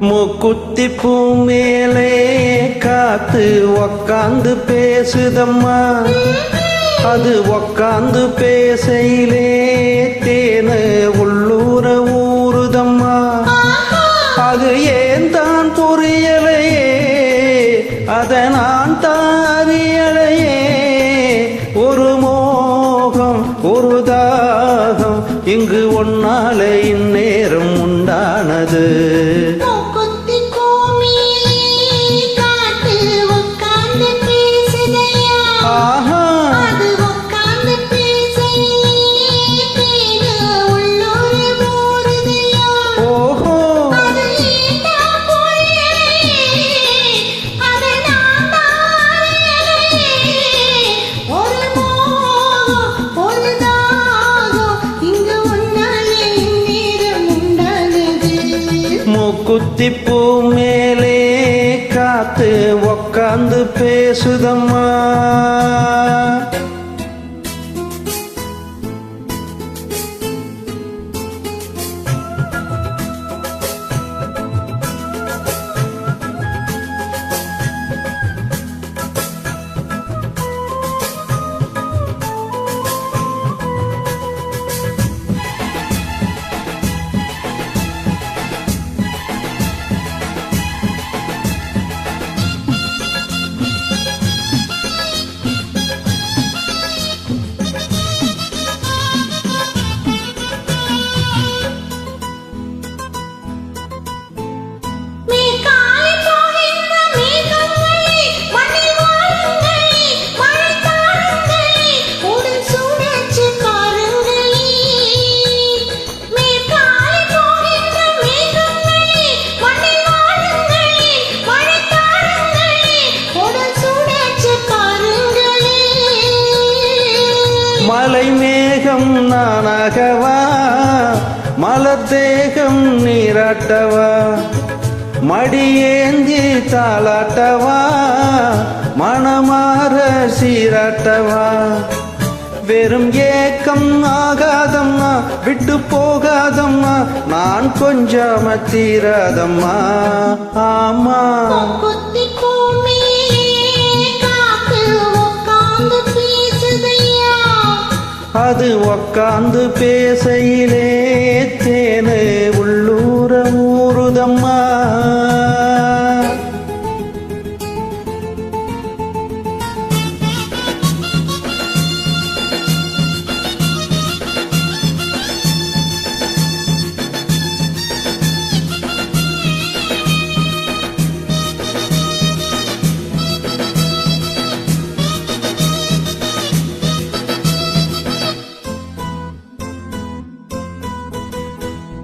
மூக்குத்தி பூ மேலே காத்து உக்காந்து பேசுதம்மா. அது உக்காந்து பேசையிலே தேனு உள்ளூர ஊறுதம்மா. அது ஏன் தான் புரியலையே? அத நான் தாரியலையே ஒரு மோகம் ஒரு தாகம் இங்கு ஒன்னால இந்நேரம் உண்டானது. மூக்குத்தி பூ மேலே காத்து உக்காந்து பேசுதம்மா. மேகம் நானாகவா மலத்தேகம் நீராட்டவா மடியேந்தி தாளாட்டவா மனமாற சீராட்டவா. வெறும் ஏக்கம் ஆகாதம்மா விட்டு போகாதம்மா நான் கொஞ்சம் தீராதம்மா. ஆமா. அது உக்காந்து பேசையிலே தேனு உள்ளூர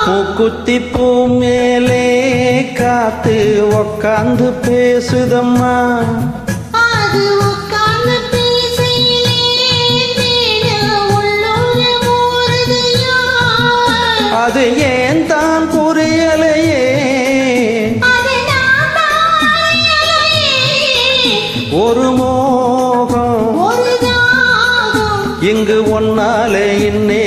ஆமா மூக்குத்தி பூ மேலே காத்து உக்காந்து பேசுதம்மா. அது ஏன் தான் புரியலையே. ஒரு மோகம். இங்கு ஒன்னாலே உண்டானது